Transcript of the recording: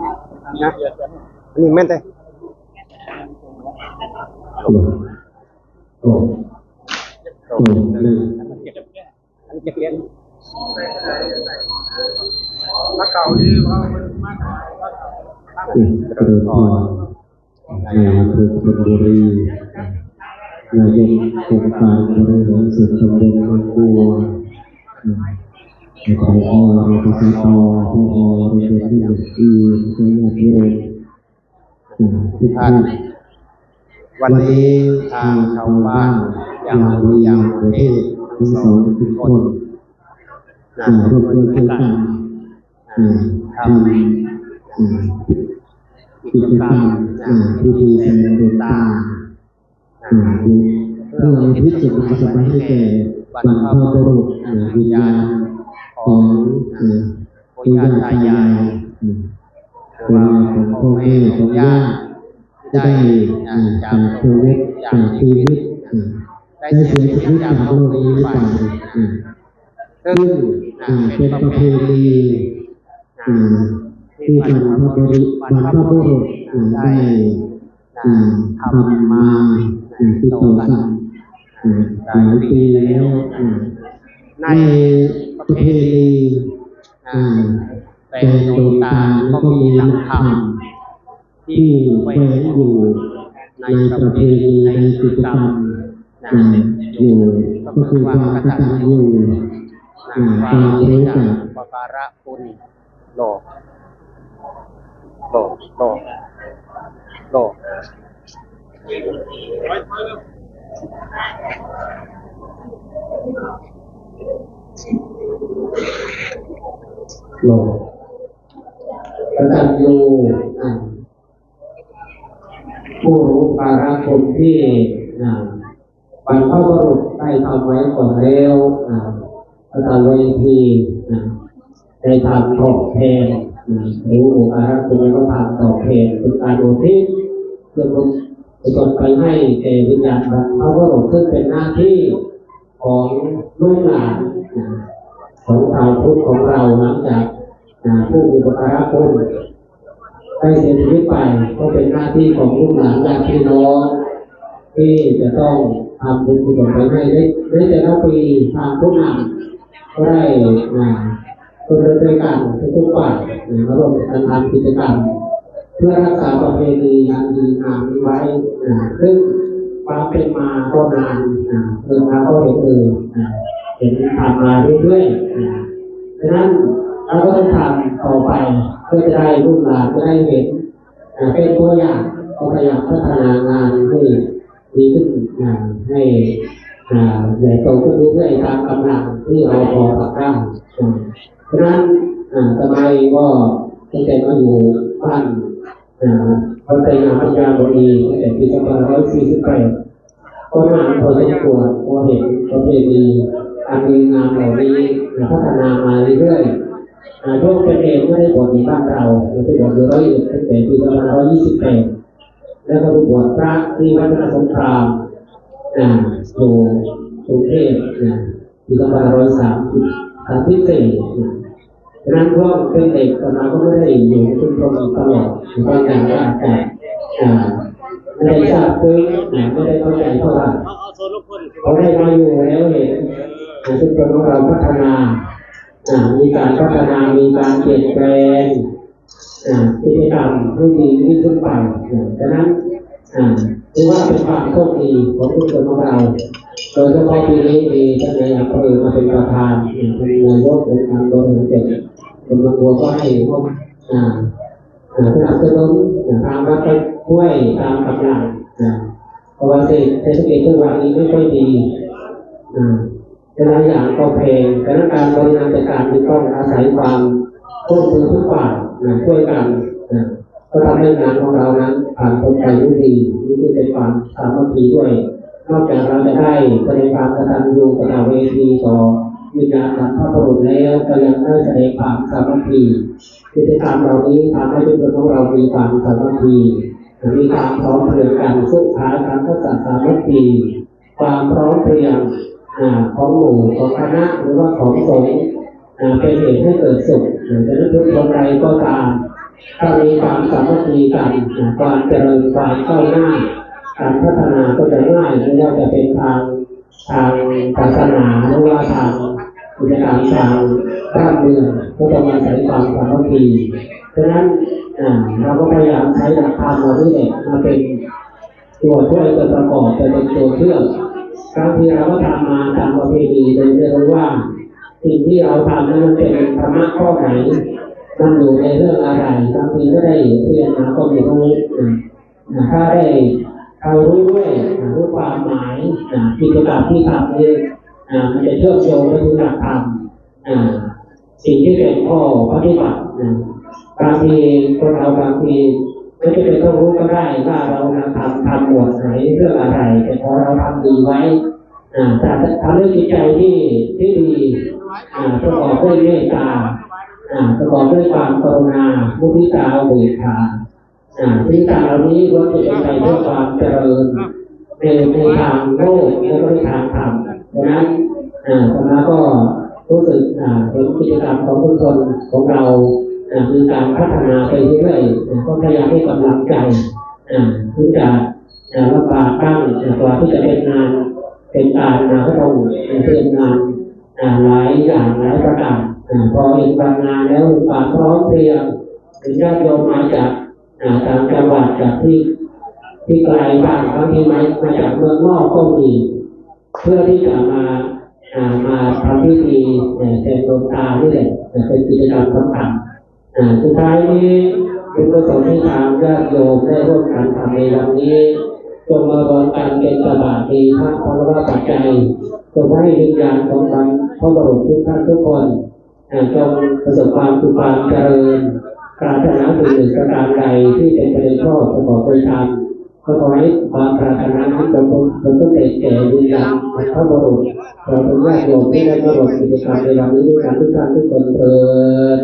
นะอันนี้แม่นเต้โอ้โอ้โอ้หนึ่งอันนี้เจ็ดอันนี้เรียญมาเก่าดีว่ามันมากอืมเจริญพรในอำเภอธนบุรีนายกองค์การบริหารส่วนตำบลบางบัว อืมขออรปสตพอโรงเรียนที่หนึ่งอีคณะที่โรอืมทุกท่านวันนี้ทางชาวบ้านยังมียังประเทศทั้งสองทุกคนนะอ่าร่วมร่วมด้วยกักันนอ่าททำอ่กิกิจกกรรมมนะอ่าพิธีแสดงดวงตาอ่าเพื่ออุทิศส่วนกุศลให้แก่บรรพบุรุษอ่าวิญญาณ ของอ่าปู่ย่าตายายหรือว่าของพ่อแม่ของญาติได้จากชีวิตจากชีวิตได้เสีเสียชีวิตจากโลกนี้ไปซึ่งเป็นประเพณีที่ที่บรรพรพบุรุษบรรรรพพบุบุรุษได้ทำมาติดต่อกันหลายปีแล้วใน เพเพณีแต่ดวงตาก็มีหลักธรรมที่แฝงอยู่ในประเพณีในกิจกรรมอยู่ก็คือความกตัญญูนะอ่าความความรู้จัจักกปการะคุณโลกโลกโลกโลก โลกกตัญญูอ่าผู้รู้ภาระคนที่อ่าบรรพบุรุษได้ทำไว้ก่อนแล้วอ่าประทานไว้ทีอ่าได้ทำตอบแทนอ่ารู้อุปการะคุณก็ทำตอบแทนเป็นการอุทิศเพื่อจะตนไปให้แก่วิญญาณบรรพบุรุษซึ่งเป็นหน้าที่ของลูกหลาน ของชาวพุทธของเราหลังจากผู้อุปการะคุณได้เสียชีวิตไปก็เป็นหน้าที่ของลูกหลานญาติพี่น้องที่จะต้องทำบุญกุศลไปให้ในในแต่ละปีทางผู้นำก็ได้อ่าคนเดินด้วยกันทุกฝ่ายอ่ามาร่วมกันทำกิจกรรม เพื่อรักษาประเพณีอันดีงามนี้ไว้ซึ่งความเป็นมาก็นานาเรื่องราวก็เห็นเออ เห็นผ่านมาเรื่อยๆอ่าดังนั้นเราก็ต้องทำต่อไปเพื่อจะได้ลูกหลานจะได้เห็นอ่าเป็นตัวอย่างก็พยายามพัฒนางานให้ดีขึ้นให้อ่าใหญ่โตขึ้นเรื่อยๆตามกำลังที่เราพอทำได้อ่าเพราะนั้นอ่าทำไมก็ตั้งแต่มาอยู่บ้านอ่าพัฒนาปัญญาบดีตั้งแต่ปี2548ก็นานพอสมควรพอเห็นประเพณี อันดีงามเหล่านี้พัฒนามาเรื่อยๆอ่าช่วงเป็นเองไม่ได้บวชในบ้านเราเราไปบวชอยู่ร้อยเอ็ดตั้งแต่ปี2528แปดแล้วก็ไปบวชพระที่วัดพระสงครามอ่าอยู่กรุงเทพนะปี2530สามที่สี่นะดังนั้นเพราะเป็นเด็กตอนนั้นก็ไม่ได้อยู่ในชุมชนตลอดบางอย่างก็อาจจะไม่ได้ทราบซึ้งไม่ได้เข้าใจเท่าไหร่เอาได้มาอยู่แล้วเห็น อ่าชุมชนของเราพัฒนาอ่ามีการพัฒนา มีการเปลี่ยนแปลงอ่ากิกรรมให้ดียิ่งขึ้นไปอ่าดังนั้นอ่าถือว่าเป็นความโชคดีของชุมชนของเรา โดยเฉพาะปีนี้มีท่านนายอำเภอมาเป็นประธานเป็นนายกองค์การบริหารจังหวัดเป็นบางบัวก็ให้ร่วมอ่าอ่าสนับสนุนอ่าทางวัดก็ช่วยตามกำลังอ่าเพราะว่าเศรษฐกิจจังหวัดนี้ไม่ค่อยดีอ่า แต่ละอย่างก็แพงแต่ละการบริหารจัดการที่ต้องอาศัยความร่วมมือทุกฝ่ายนะช่วยกันนะก็ทำให้งานของเรานั้นผ่านพ้นไปด้วยดีนี่คือเป็นความสามัคคีด้วย นอกจากเราจะได้แสดงความกตัญญูกตเวทีต่อวิญญาณบรรพบุรุษแล้วก็ยังได้แสดงความสามัคคีกิจกรรมเหล่านี้ทำให้ทุกคนของเรามีความสามัคคีมีความพร้อมเพรียงกันสุดท้ายการทักษะสามัคคีความพร้อมเพรียง ของหมู่ของคณะหรือว่าของสงฆ์เป็นเหตุให้เกิดสุขดังนั้นทุกคนใดก็ตามถ้ามีความสามัคคีกันความเจริญความก้าวหน้า การพัฒนาก็จะง่ายไม่ว่าจะเป็นทางทางศาสนาหรือว่าทางกิจการทางบ้านเมืองก็ต้องอาศัยความสามัคคีฉะนั้นเราก็พยายามใช้หลักธรรมเหล่านี้แหละมาเป็นตัวช่วยตัวประกอบเป็นตัวเชื่อม บางทีเราก็ทำมาตามประเพณีโดยไม่รู้ว่าสิ่งที่เราทำนั้นเป็นธรรมะข้อไหนมันอยู่ในเรื่องอะไรบางทีก็ได้เรียนมาก็ไม่รู้นะนะถ้าได้เรารู้ด้วยรู้ความหมายนะกิจกรรมที่ทำนี่นะมันจะเชื่อมโยงไปถึงหลักธรรมสิ่งที่เป็นข้อปฏิบัตินะบางทีคนเราบางที ไม่จำเป็นต้องรู้ก็ได้ว่าเราทำทำหมวดไหนเรื่องอะไร แต่พอเราทำดีไว้แต่ทำด้วยจิตใจที่ที่ดีประกอบด้วยเมตตาประกอบด้วยความกรุณามุทิตาอุเบกขาสิ่งต่างเหล่านี้ล้วนจะเป็นไปเพื่อความเจริญในในทางโลกและก็ในทางธรรมดังนั้นอ่าธรรมะก็รู้สึกอ่าเห็นกิจกรรมของทุกคนของเรา มีการพัฒนาไปเรื่อยๆก็พยายามให้กำลังใจอ่าถึงจะอ่าลำบากบ้างอ่ากว่าที่จะเป็นงานเป็นการนะก็ต้องเป็นงานอ่าหลายอย่างหลายประการอ่าพอเห็นบางงานแล้วมีความพร้อมเพรียงถึงญาติโยมมาจากอ่าต่างจังหวัดจากที่ที่ไกลบ้างบางทีมามาจากเมืองนอกก็มีเพื่อที่จะมาอ่ามาทำพิธีเอ่อแทนดวงตานี่แหละอ่าเป็นกิจกรรมสำคัญ อ่าสุดท้ายนี้เป็นประสงค์ที่ทางญาติโยมได้ร่วมกันทำในวันนี้จงมารวมกันเป็นสบาดีพระภาวะปัจจัยจงให้วิญญาณของบรรพบุรุษทุกท่านทุกคนอ่าจงประสบความสุขความเจริญปรารถนาสิ่งหนึ่งประการใดที่เป็นประโยชน์ชอประกอบไปทำก็ขอให้ความปรารถนานั้นจงจงต้องเด็แก่วิญญาณบรรพบุรุษเราเป็นญาติโยมที่ได้มาร่วมกิจกรรมในวันนี้ด้วยกันทุกท่านทุกคนเถิด